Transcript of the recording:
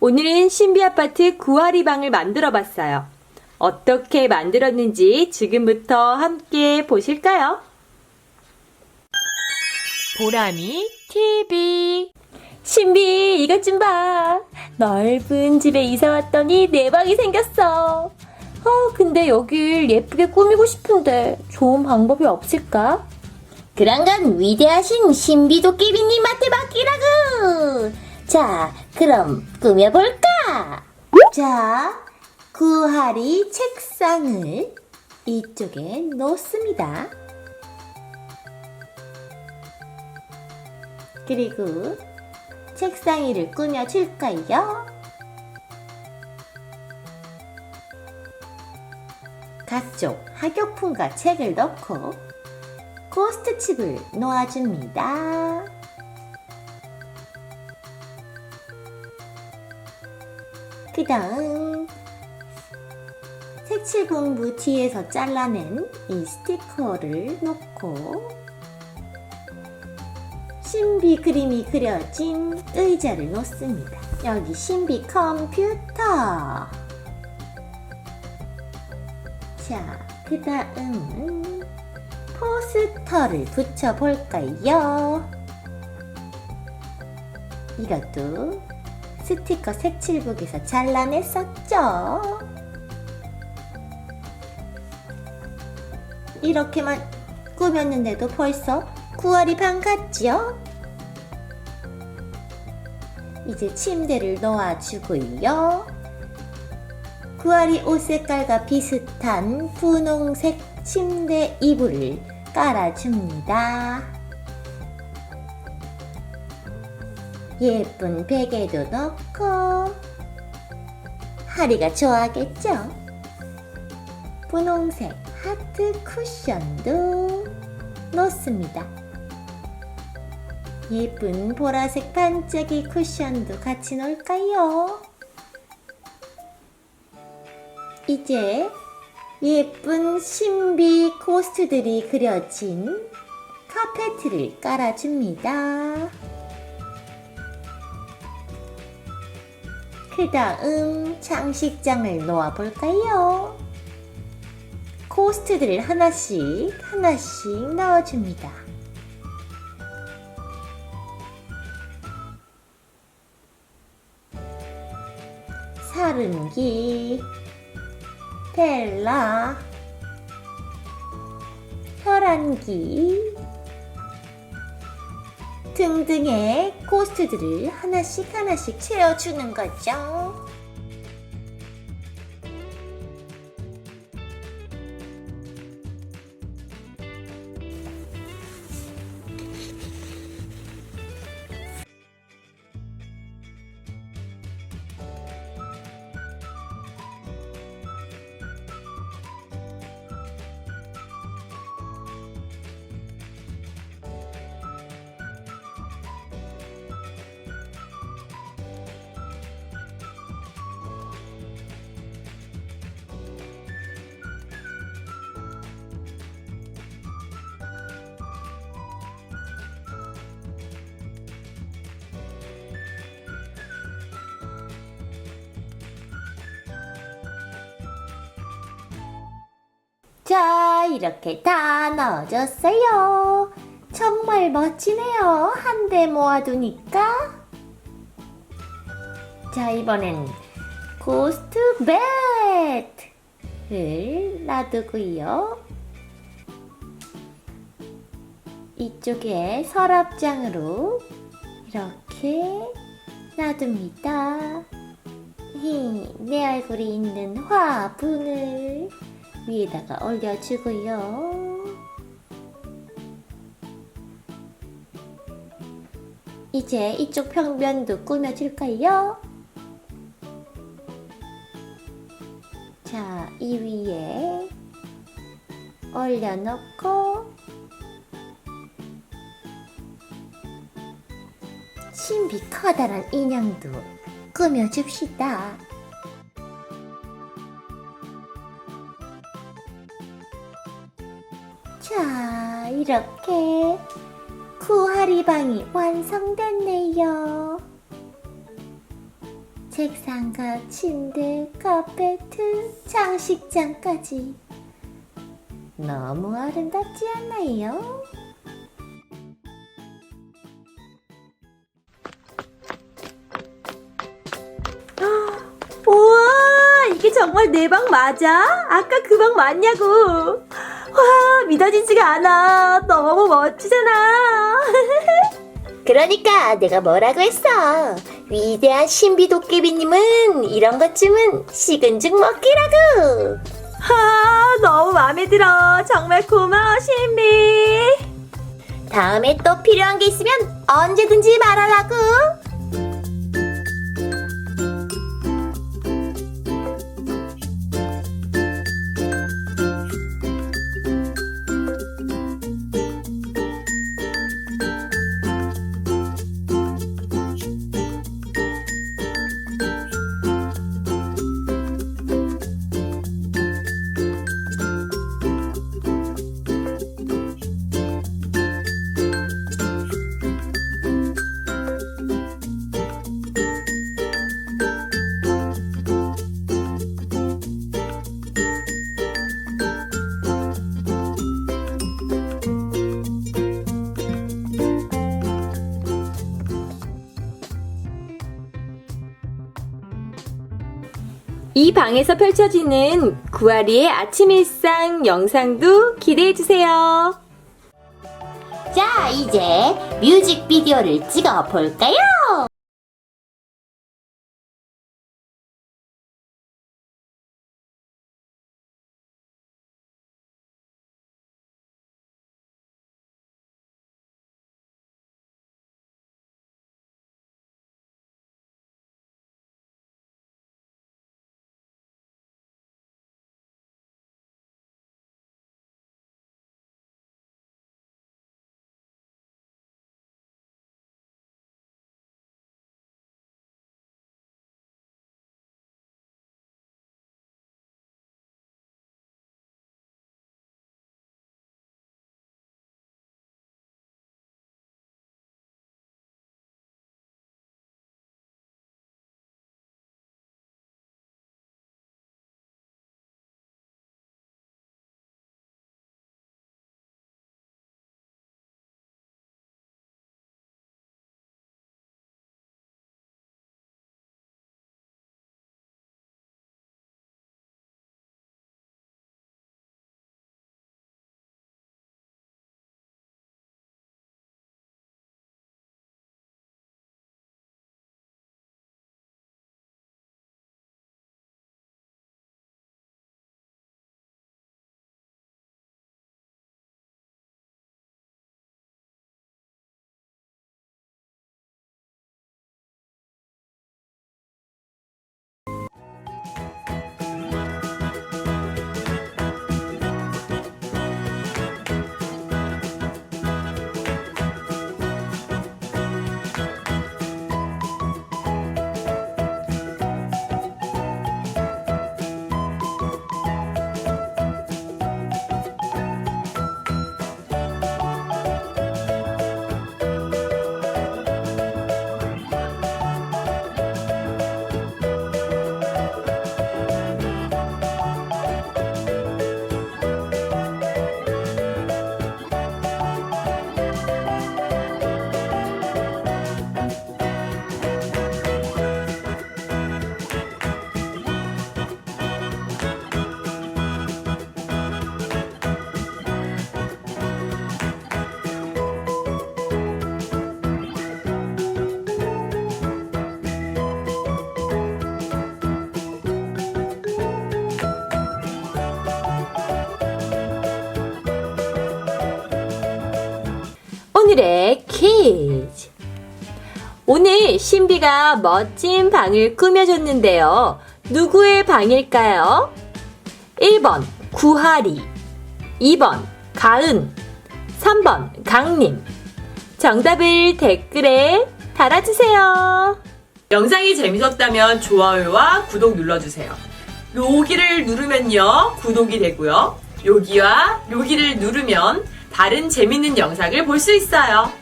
오늘은 신비 아파트 구하리 방을 만들어 봤어요. 어떻게 만들었는지 지금부터 함께 보실까요? 보람이 TV 신비 이것 좀 봐. 넓은 집에 이사 왔더니 내 방이 생겼어. 어, 근데 여길 예쁘게 꾸미고 싶은데 좋은 방법이 없을까? 그런 건 위대하신 신비도깨비님한테 맡기라고! 자, 그럼 꾸며볼까? 자, 구하리 책상을 이쪽에 놓습니다. 그리고 책상 위를 꾸며줄까요? 각종 학용품과 책을 넣고 고스트 칩을 놓아줍니다. 그 다음 색칠 공부 뒤에서 잘라낸 이 스티커를 놓고 신비 그림이 그려진 의자를 놓습니다. 여기 신비 컴퓨터. 자, 그 다음은 포스터를 붙여볼까요? 이것도 스티커 색칠북에서 잘라냈었죠? 이렇게만 꾸몄는데도 벌써 9월이 반 같죠? 이제 침대를 놓아주고요. 9월이 옷 색깔과 비슷한 분홍색 침대 이불을 깔아줍니다. 예쁜 베개도 넣고 하리가 좋아하겠죠? 분홍색 하트 쿠션도 넣습니다. 예쁜 보라색 반짝이 쿠션도 같이 넣을까요? 이제 예쁜 신비 코스트들이 그려진 카페트를 깔아줍니다. 그 다음 장식장을 놓아볼까요? 코스트들을 하나씩 하나씩 넣어줍니다. 사른기, 벨라, 혈안기 등등의 코스트들을 하나씩 하나씩 채워주는 거죠. 자, 이렇게 다 넣어줬어요. 정말 멋지네요. 한데 모아두니까. 자, 이번엔 고스트 배트를 놔두고요. 이쪽에 서랍장으로 이렇게 놔둡니다. 히, 내 얼굴이 있는 화분을 위에다가 올려주고요. 이제 이쪽 평면도 꾸며줄까요? 자, 이 위에 올려놓고 신비 커다란 인형도 꾸며줍시다. 이렇게 구하리방이 완성됐네요. 책상과 침대, 카페트, 장식장까지 너무 아름답지 않나요? 우와, 이게 정말 내 방 맞아? 아까 그 방 맞냐고. 와, 믿어지지가 않아. 너무 멋지잖아. 그러니까 내가 뭐라고 했어? 위대한 신비 도깨비님은 이런 것쯤은 식은 죽 먹기라고. 아, 너무 마음에 들어. 정말 고마워, 신비. 다음에 또 필요한 게 있으면 언제든지 말하라고. 이 방에서 펼쳐지는 구아리의 아침 일상 영상도 기대해주세요. 자, 이제 뮤직비디오를 찍어 볼까요? 오늘의 퀴즈. 오늘 신비가 멋진 방을 꾸며줬는데요. 누구의 방일까요? 1번 구하리 2번 가은 3번 강림 정답을 댓글에 달아주세요. 영상이 재밌었다면 좋아요와 구독 눌러주세요. 여기를 누르면요, 구독이 되고요. 여기와 여기를 누르면 다른 재밌는 영상을 볼 수 있어요.